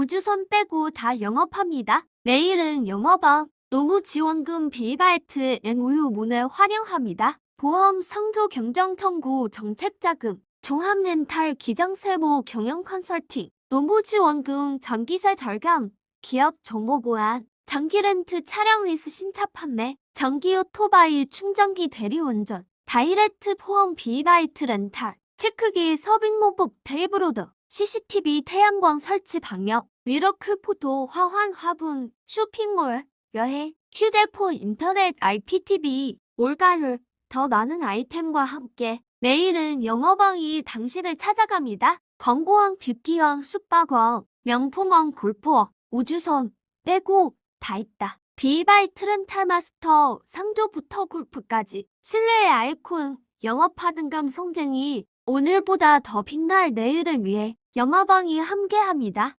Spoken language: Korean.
우주선 빼고 다 영업합니다. 내일은 영업왕, 노무지원금 비바이트 MOU 문을 환영합니다. 보험 상조 경정 청구 정책 자금, 종합 렌탈 기장세무 경영 컨설팅, 노무지원금 전기세 절감, 기업 정보 보안, 장기 렌트 차량 리스 신차 판매, 전기 오토바이 충전기 대리운전, 다이렉트 포함 비바이트 렌탈, 체크기 서빙 모법 테이블오더, CCTV 태양광 설치 방역, 미러클 포토 화환 화분, 쇼핑몰, 여행, 휴대폰 인터넷 IPTV, 올가을, 더 많은 아이템과 함께 내일은 영어방이 당신을 찾아갑니다. 광고왕 뷰티왕 숙박왕, 명품왕 골프왕, 우주선 빼고 다 있다. 비바이 트 렌탈 마스터 상조부터 골프까지 실내의 아이콘 영업하는 감성쟁이 오늘보다 더 빛날 내일을 위해 영화방이 함께합니다.